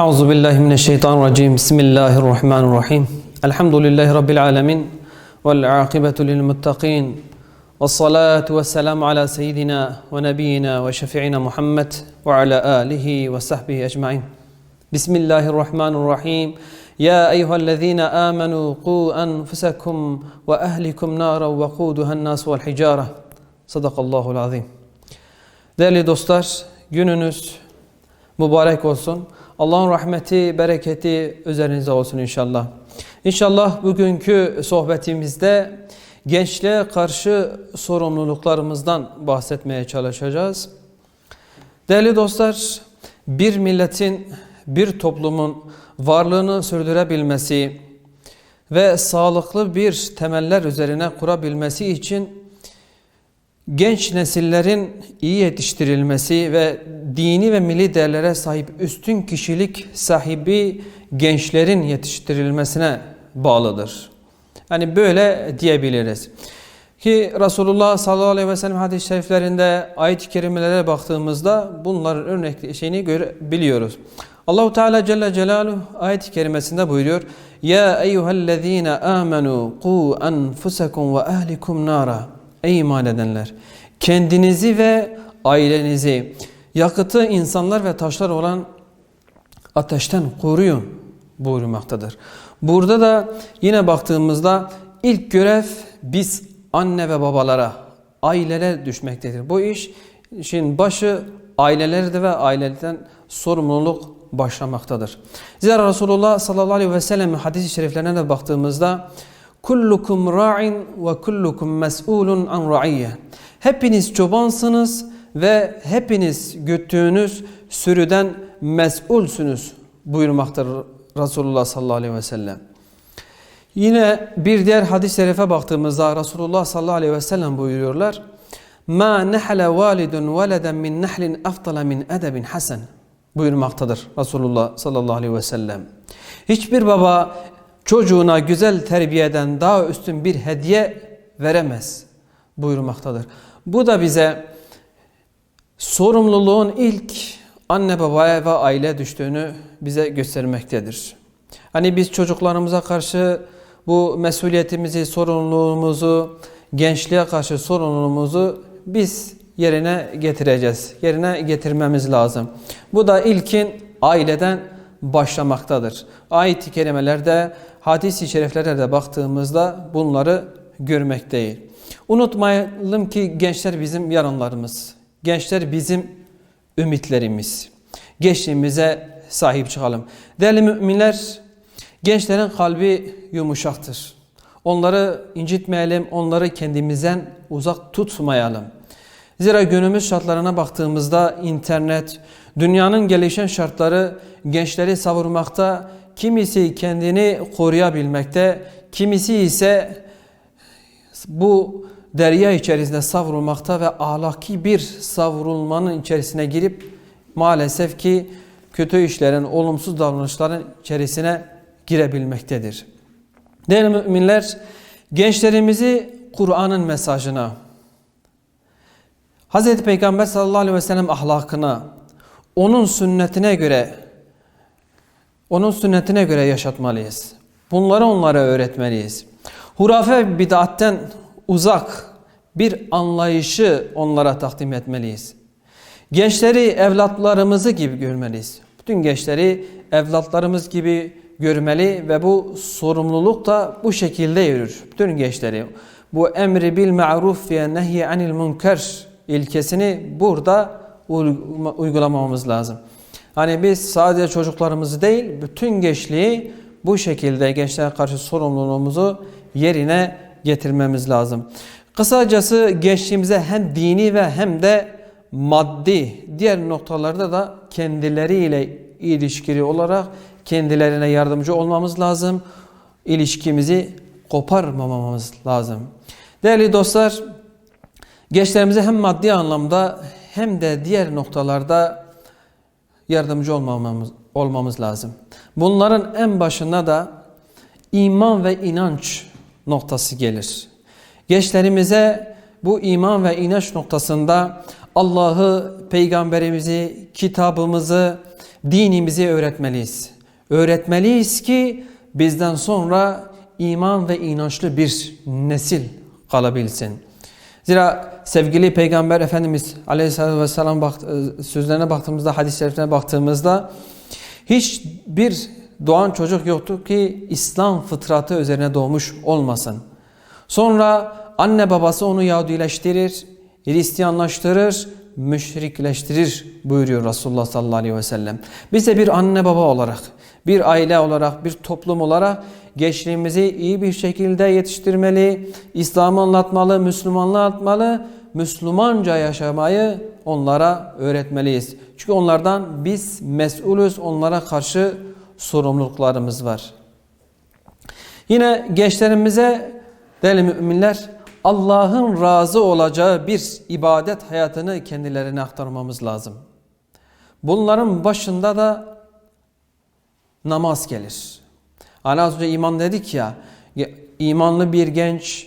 أعوذ بالله من الشيطان الرجيم. بسم الله الرحمن الرحيم. الحمد لله رب العالمين والعاقبة للمتقين والصلاة والسلام على سيدنا ونبينا وشفيعنا محمد وعلى آله وصحبه أجمعين. بسم الله الرحمن الرحيم. يا أيها الذين آمنوا قوا أنفسكم وأهلكم نارا وقودها الناس والحجارة. صدق الله العظيم Değerli dostlar, gününüz mübarek olsun. Allah'ın rahmeti, bereketi üzerinize olsun inşallah. İnşallah bugünkü sohbetimizde gençliğe karşı sorumluluklarımızdan bahsetmeye çalışacağız. Değerli dostlar, bir milletin, bir toplumun varlığını sürdürebilmesi ve sağlıklı bir temeller üzerine kurabilmesi için genç nesillerin iyi yetiştirilmesi ve dini ve milli değerlere sahip üstün kişilik sahibi gençlerin yetiştirilmesine bağlıdır. Yani böyle diyebiliriz. Ki Resulullah sallallahu aleyhi ve sellem hadis-i şeriflerinde ayet-i kerimelere baktığımızda bunların örnek şeyini görebiliyoruz. Allahu Teala Celle Celaluhu ayet-i kerimesinde buyuruyor. Ya eyyühellezine amenu qu enfusakum ve ehlikum nara. Ey iman edenler! Kendinizi ve ailenizi yakıtı insanlar ve taşlar olan ateşten koruyun buyurmaktadır. Burada da yine baktığımızda ilk görev biz anne ve babalara, ailelere düşmektedir. Bu iş işin başı ailelerde ve aileden sorumluluk başlamaktadır. Zira Resulullah sallallahu aleyhi ve sellem hadis-i şeriflerine de baktığımızda kullukum ra'in ve kullukum mes'ulun an ra'iyye. Hepiniz çobansınız ve hepiniz güttüğünüz sürüden mes'ulsünüz buyurmaktadır Resulullah sallallahu aleyhi ve sellem. Yine bir diğer hadis-i şerife baktığımızda Resulullah sallallahu aleyhi ve sellem buyuruyorlar. Ma nehle validun veleden min nehlin aftala min edebin hasen buyurmaktadır Resulullah sallallahu aleyhi ve sellem. Hiçbir baba çocuğuna güzel terbiyeden daha üstün bir hediye veremez buyurmaktadır. Bu da bize sorumluluğun ilk anne babaya ve aile düştüğünü bize göstermektedir. Hani biz çocuklarımıza karşı bu mesuliyetimizi, sorumluluğumuzu, gençliğe karşı sorumluluğumuzu biz yerine getireceğiz. Yerine getirmemiz lazım. Bu da ilkin aileden başlamaktadır. Ayet-i kerimelerde, hadis-i şeriflere de baktığımızda bunları görmekteyiz. Unutmayalım ki gençler bizim yarınlarımız. Gençler bizim ümitlerimiz. Gençliğimize sahip çıkalım. Değerli müminler, gençlerin kalbi yumuşaktır. Onları incitmeyelim, onları kendimizden uzak tutmayalım. Zira günümüz şartlarına baktığımızda internet, dünyanın gelişen şartları gençleri savurmakta, kimisi kendini koruyabilmekte, kimisi ise bu derya içerisinde savrulmakta ve ahlaki bir savrulmanın içerisine girip maalesef ki kötü işlerin, olumsuz davranışların içerisine girebilmektedir. Değerli müminler, gençlerimizi Kur'an'ın mesajına, Hz. Peygamber sallallahu aleyhi ve sellem ahlakına, onun sünnetine göre onun sünnetine göre yaşatmalıyız. Bunları onlara öğretmeliyiz. Hurafe bid'atten uzak bir anlayışı onlara takdim etmeliyiz. Gençleri evlatlarımızı gibi görmeliyiz. Bütün gençleri evlatlarımız gibi görmeli ve bu sorumluluk da bu şekilde yürür. Bütün gençleri bu emri bil ma'ruf ve nehy anil münker ilkesini burada uygulamamız lazım. Hani biz sadece çocuklarımızı değil bütün gençliği bu şekilde gençlere karşı sorumluluğumuzu yerine getirmemiz lazım. Kısacası gençliğimize hem dini ve hem de maddi diğer noktalarda da kendileriyle ilişkili olarak kendilerine yardımcı olmamız lazım. İlişkimizi koparmamamız lazım. Değerli dostlar, gençlerimize hem maddi anlamda hem de diğer noktalarda yardımcı olmamız, olmamız lazım. Bunların en başına da iman ve inanç noktası gelir. Gençlerimize bu iman ve inanç noktasında Allah'ı, peygamberimizi, kitabımızı dinimizi öğretmeliyiz. Öğretmeliyiz ki bizden sonra iman ve inançlı bir nesil kalabilsin. Zira sevgili Peygamber Efendimiz Aleyhisselatü Vesselam bak, sözlerine baktığımızda, hadis-i şeriflerine baktığımızda hiçbir doğan çocuk yoktu ki İslam fıtratı üzerine doğmuş olmasın. Sonra anne babası onu Yahudileştirir, Hristiyanlaştırır, müşrikleştirir buyuruyor Resulullah sallallahu aleyhi ve sellem. Biz de bir anne baba olarak, bir aile olarak, bir toplum olarak gençliğimizi iyi bir şekilde yetiştirmeli, İslam'ı anlatmalı, Müslümanlığı anlatmalı, Müslümanca yaşamayı onlara öğretmeliyiz. Çünkü onlardan biz mesulüz, onlara karşı sorumluluklarımız var. Yine gençlerimize değerli müminler Allah'ın razı olacağı bir ibadet hayatını kendilerine aktarmamız lazım. Bunların başında da namaz gelir. Hani az önce iman dedik ya, imanlı bir genç,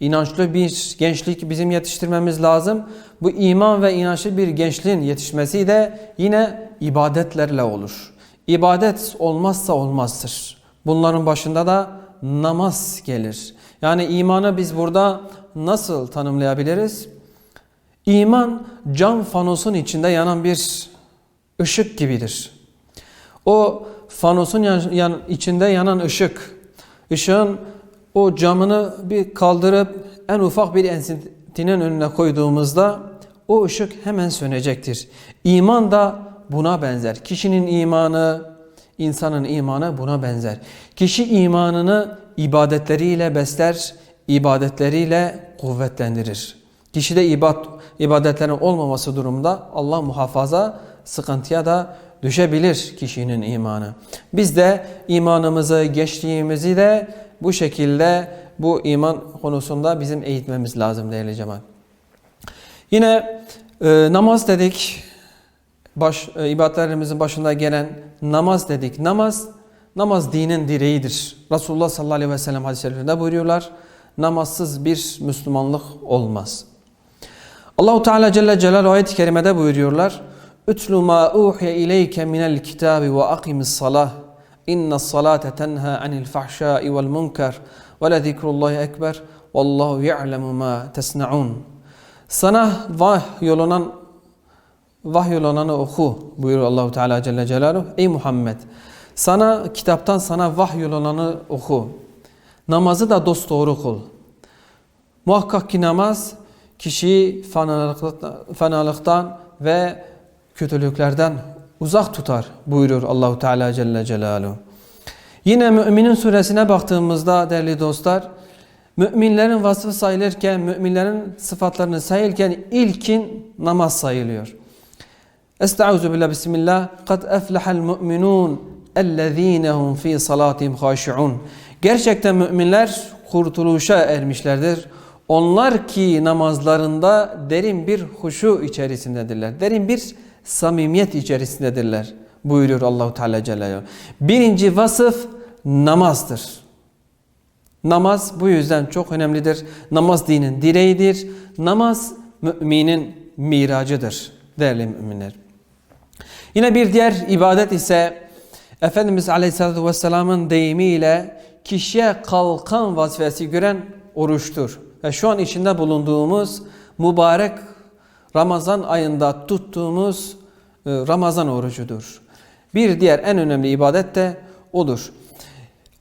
inançlı bir gençlik bizim yetiştirmemiz lazım. Bu iman ve inançlı bir gençliğin yetişmesi de yine ibadetlerle olur. İbadet olmazsa olmazdır. Bunların başında da namaz gelir. Yani imanı biz burada nasıl tanımlayabiliriz? İman cam fanosun içinde yanan bir ışık gibidir. O fanosun yan, yan, içinde yanan ışık, ışığın o camını bir kaldırıp en ufak bir ensintinin önüne koyduğumuzda o ışık hemen sönecektir. İman da buna benzer. Kişinin imanı, insanın imanı buna benzer. Kişi imanını ibadetleriyle besler, ibadetleriyle kuvvetlendirir. Kişide ibad, ibadetlerin olmaması durumda Allah muhafaza sıkıntıya da düşebilir kişinin imanı. Biz de imanımızı, geçtiğimizi de bu şekilde bu iman konusunda bizim eğitmemiz lazım değerli cemaat. Yine e, namaz dedik. Baş, e, ibadetlerimizin başında gelen namaz dedik. Namaz, namaz dinin direğidir. Resulullah sallallahu aleyhi ve sellem hadis-i şeriflerinde buyuruyorlar. Namazsız bir Müslümanlık olmaz. Allahu Teala Celle Celaluhu ayet-i kerimede buyuruyorlar. Ütlu ma uhiye ileyke minel kitabi ve akimis salah. İnne salate tenha anil fahşai vel munkar ve le zikrullahi ekber. Vallahu ya'lemu ma tesna'un. Sana vahyolunan vahyolunanı oku buyuruyor Allahu Teala Celle Celaluhu. Ey Muhammed sana kitaptan sana vahyolunanı oku. Namazı da dost doğru kıl. Muhakkak ki namaz kişiyi fenalıktan ve kötülüklerden uzak tutar buyuruyor Allahu Teala Celle Celaluhu. Yine Müminin suresine baktığımızda değerli dostlar, müminlerin vasfı sayılırken, müminlerin sıfatlarını sayılırken ilkin namaz sayılıyor. Estaizu billah bismillah. Kad eflehal mu'minun ellezine hum fi salatihim haşi'un. Gerçekten müminler kurtuluşa ermişlerdir. Onlar ki namazlarında derin bir huşu içerisindedirler. Derin bir samimiyet içerisindedirler. Buyuruyor Allahu Teala Celle Birinci vasıf namazdır. Namaz bu yüzden çok önemlidir. Namaz dinin direğidir. Namaz müminin miracıdır değerli müminler. Yine bir diğer ibadet ise Efendimiz Aleyhisselatü Vesselam'ın deyimiyle kişiye kalkan vazifesi gören oruçtur. Ve şu an içinde bulunduğumuz mübarek Ramazan ayında tuttuğumuz e, Ramazan orucudur. Bir diğer en önemli ibadet de odur.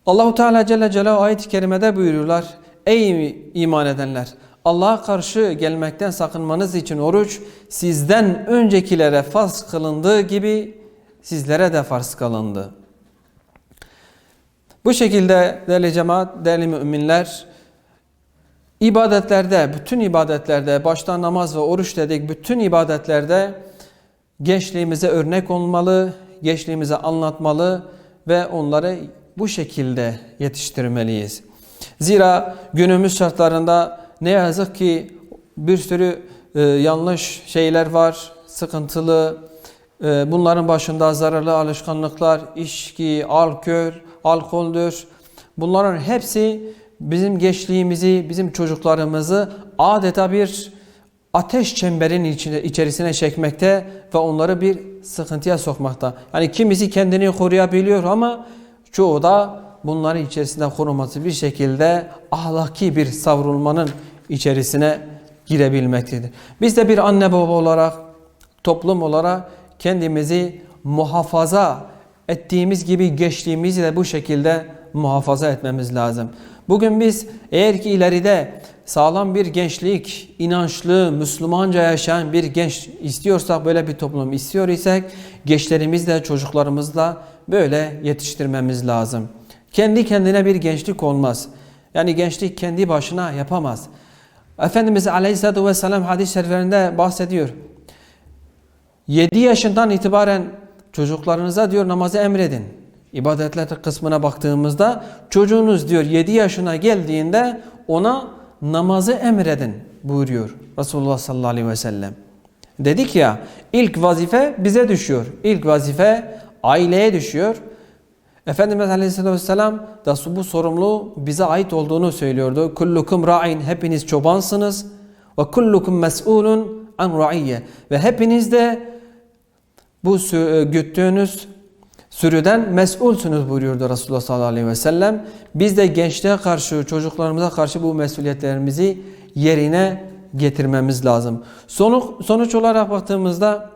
Allahu Teala Celle Celaluhu ayet-i kerimede buyuruyorlar. Ey iman edenler! Allah'a karşı gelmekten sakınmanız için oruç sizden öncekilere farz kılındığı gibi sizlere de farz kılındı. Bu şekilde değerli cemaat, değerli müminler, ibadetlerde, bütün ibadetlerde, başta namaz ve oruç dedik, bütün ibadetlerde gençliğimize örnek olmalı, gençliğimize anlatmalı ve onları bu şekilde yetiştirmeliyiz. Zira günümüz şartlarında ne yazık ki bir sürü e, yanlış şeyler var, sıkıntılı. E, bunların başında zararlı alışkanlıklar, içki, alkol, alkoldür. Bunların hepsi bizim gençliğimizi, bizim çocuklarımızı adeta bir ateş çemberin içine, içerisine çekmekte ve onları bir sıkıntıya sokmakta. Yani kimisi kendini koruyabiliyor ama çoğu da bunların içerisinde koruması bir şekilde ahlaki bir savrulmanın içerisine girebilmektedir. Biz de bir anne baba olarak, toplum olarak kendimizi muhafaza ettiğimiz gibi geçtiğimizi de bu şekilde muhafaza etmemiz lazım. Bugün biz eğer ki ileride sağlam bir gençlik, inançlı, Müslümanca yaşayan bir genç istiyorsak, böyle bir toplum istiyor isek, gençlerimizle, çocuklarımızla böyle yetiştirmemiz lazım. Kendi kendine bir gençlik olmaz. Yani gençlik kendi başına yapamaz. Efendimiz Aleyhisselatü Vesselam hadis-i şeriflerinde bahsediyor. 7 yaşından itibaren çocuklarınıza diyor namazı emredin. İbadetler kısmına baktığımızda çocuğunuz diyor 7 yaşına geldiğinde ona namazı emredin buyuruyor Resulullah sallallahu aleyhi ve sellem. Dedik ya ilk vazife bize düşüyor. İlk vazife aileye düşüyor. Efendimiz Aleyhisselatü Vesselam da bu sorumluluğu bize ait olduğunu söylüyordu. Kullukum ra'in hepiniz çobansınız ve kullukum mes'ulun an ra'iyye ve hepiniz de bu güttüğünüz sürüden mesulsünüz buyuruyordu Resulullah sallallahu aleyhi ve sellem. Biz de gençliğe karşı, çocuklarımıza karşı bu mesuliyetlerimizi yerine getirmemiz lazım. Sonuç, sonuç olarak baktığımızda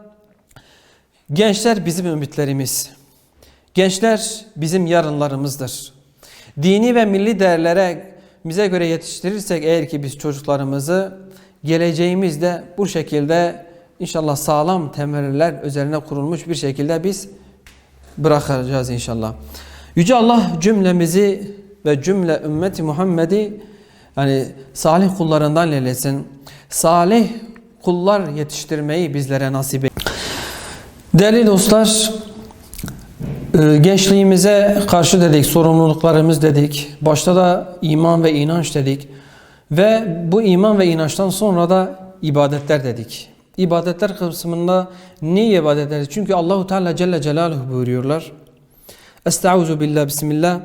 gençler bizim ümitlerimiz. Gençler bizim yarınlarımızdır. Dini ve milli değerlere bize göre yetiştirirsek eğer ki biz çocuklarımızı geleceğimizde bu şekilde inşallah sağlam temeller üzerine kurulmuş bir şekilde biz bırakacağız inşallah. Yüce Allah cümlemizi ve cümle ümmeti Muhammed'i yani salih kullarından eylesin. Salih kullar yetiştirmeyi bizlere nasip et. Değerli dostlar, e, gençliğimize karşı dedik, sorumluluklarımız dedik. Başta da iman ve inanç dedik. Ve bu iman ve inançtan sonra da ibadetler dedik. İbadetler kısmında niye ibadetler? Çünkü Allahu Teala Celle Celaluhu buyuruyorlar. Estaizu billah bismillah.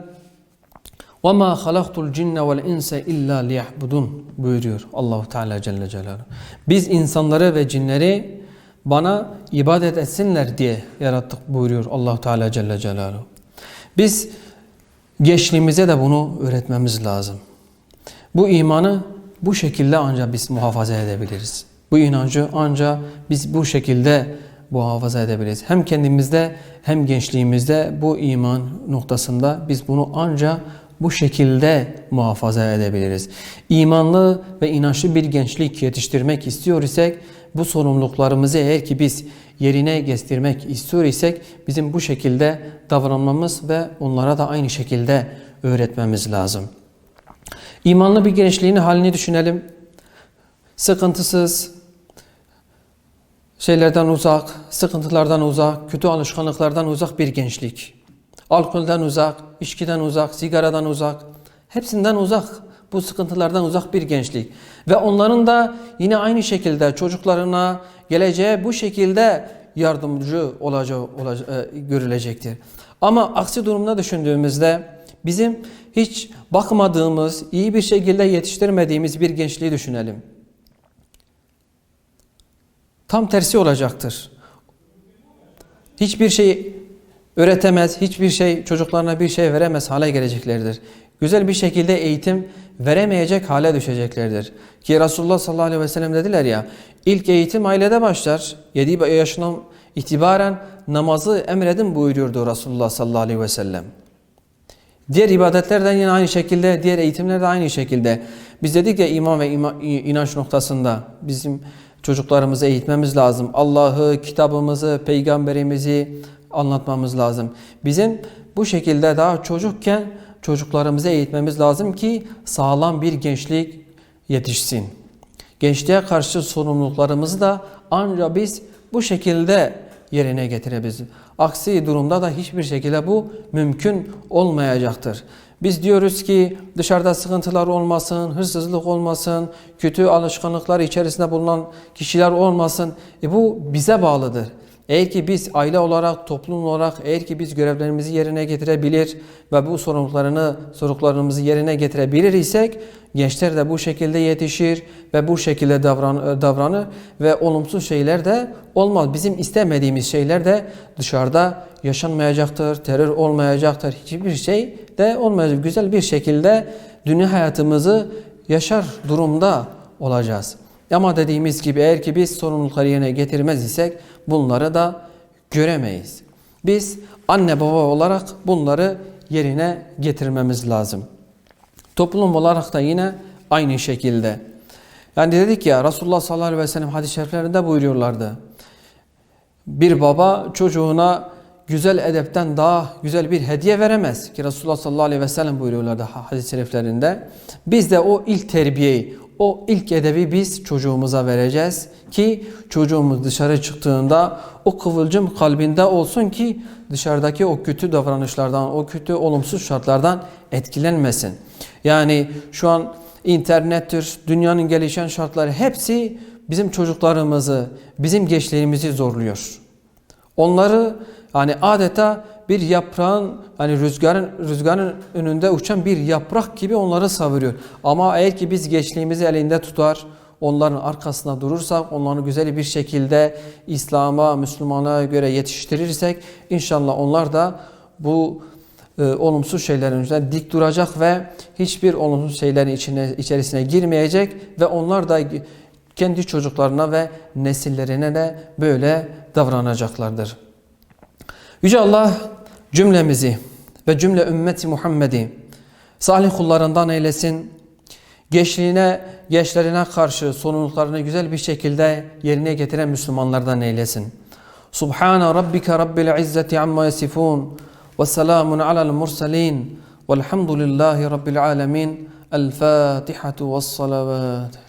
Ve ma halaktul cinne vel insa illa liyahbudun buyuruyor Allahu Teala Celle Celaluhu. Biz insanları ve cinleri bana ibadet etsinler diye yarattık buyuruyor Allahu Teala Celle Celaluhu. Biz gençliğimize de bunu öğretmemiz lazım. Bu imanı bu şekilde ancak biz muhafaza edebiliriz. Bu inancı ancak biz bu şekilde muhafaza edebiliriz. Hem kendimizde hem gençliğimizde bu iman noktasında biz bunu ancak bu şekilde muhafaza edebiliriz. İmanlı ve inançlı bir gençlik yetiştirmek istiyor isek bu sorumluluklarımızı eğer ki biz yerine getirmek istiyor isek bizim bu şekilde davranmamız ve onlara da aynı şekilde öğretmemiz lazım. İmanlı bir gençliğin halini düşünelim. Sıkıntısız, şeylerden uzak, sıkıntılardan uzak, kötü alışkanlıklardan uzak bir gençlik. Alkolden uzak, içkiden uzak, sigaradan uzak, hepsinden uzak, bu sıkıntılardan uzak bir gençlik. Ve onların da yine aynı şekilde çocuklarına, geleceğe bu şekilde yardımcı olacağı, e, görülecektir. Ama aksi durumda düşündüğümüzde bizim hiç bakmadığımız, iyi bir şekilde yetiştirmediğimiz bir gençliği düşünelim. Tam tersi olacaktır. Hiçbir şey öğretemez, hiçbir şey çocuklarına bir şey veremez hale geleceklerdir. Güzel bir şekilde eğitim veremeyecek hale düşeceklerdir. Ki Resulullah sallallahu aleyhi ve sellem dediler ya, ilk eğitim ailede başlar. 7 yaşından itibaren namazı emredin buyuruyordu Resulullah sallallahu aleyhi ve sellem. Diğer ibadetlerden yine aynı şekilde, diğer eğitimler de aynı şekilde. Biz dedik ya iman ve iman, inanç noktasında bizim çocuklarımızı eğitmemiz lazım. Allah'ı, kitabımızı, peygamberimizi anlatmamız lazım. Bizim bu şekilde daha çocukken çocuklarımızı eğitmemiz lazım ki sağlam bir gençlik yetişsin. Gençliğe karşı sorumluluklarımızı da ancak biz bu şekilde yerine getirebiliriz. Aksi durumda da hiçbir şekilde bu mümkün olmayacaktır. Biz diyoruz ki dışarıda sıkıntılar olmasın, hırsızlık olmasın, kötü alışkanlıklar içerisinde bulunan kişiler olmasın. E bu bize bağlıdır. Eğer ki biz aile olarak, toplum olarak eğer ki biz görevlerimizi yerine getirebilir ve bu sorumluluklarını, sorumluluklarımızı yerine getirebilir isek gençler de bu şekilde yetişir ve bu şekilde davran, davranır ve olumsuz şeyler de olmaz. Bizim istemediğimiz şeyler de dışarıda yaşanmayacaktır, terör olmayacaktır, hiçbir şey de olmayacak. Güzel bir şekilde dünya hayatımızı yaşar durumda olacağız. Ama dediğimiz gibi eğer ki biz sorumlulukları yerine getirmez isek bunları da göremeyiz. Biz anne baba olarak bunları yerine getirmemiz lazım. Toplum olarak da yine aynı şekilde. Yani dedik ya Resulullah sallallahu aleyhi ve sellem hadis-i şeriflerinde buyuruyorlardı. Bir baba çocuğuna güzel edepten daha güzel bir hediye veremez ki Resulullah sallallahu aleyhi ve sellem buyuruyorlardı hadis-i şeriflerinde. Biz de o ilk terbiyeyi, o ilk edebi biz çocuğumuza vereceğiz ki çocuğumuz dışarı çıktığında o kıvılcım kalbinde olsun ki dışarıdaki o kötü davranışlardan, o kötü olumsuz şartlardan etkilenmesin. Yani şu an internettir, dünyanın gelişen şartları hepsi bizim çocuklarımızı, bizim gençlerimizi zorluyor. Onları hani adeta bir yaprağın hani rüzgarın rüzgarın önünde uçan bir yaprak gibi onları savuruyor. Ama eğer ki biz gençliğimizi elinde tutar, onların arkasında durursak, onları güzel bir şekilde İslam'a, Müslümanlığa göre yetiştirirsek inşallah onlar da bu e, olumsuz şeylerin üzerine dik duracak ve hiçbir olumsuz şeylerin içine, içerisine girmeyecek ve onlar da kendi çocuklarına ve nesillerine de böyle davranacaklardır. Yüce Allah cümlemizi ve cümle ümmeti Muhammed'i salih kullarından eylesin. Gençliğine, gençlerine karşı sorumluluklarını güzel bir şekilde yerine getiren Müslümanlardan eylesin. Subhana rabbike rabbil izzeti amma yasifun ve selamun alel mursalin velhamdülillahi rabbil alemin. El Fatihatu ve salavat.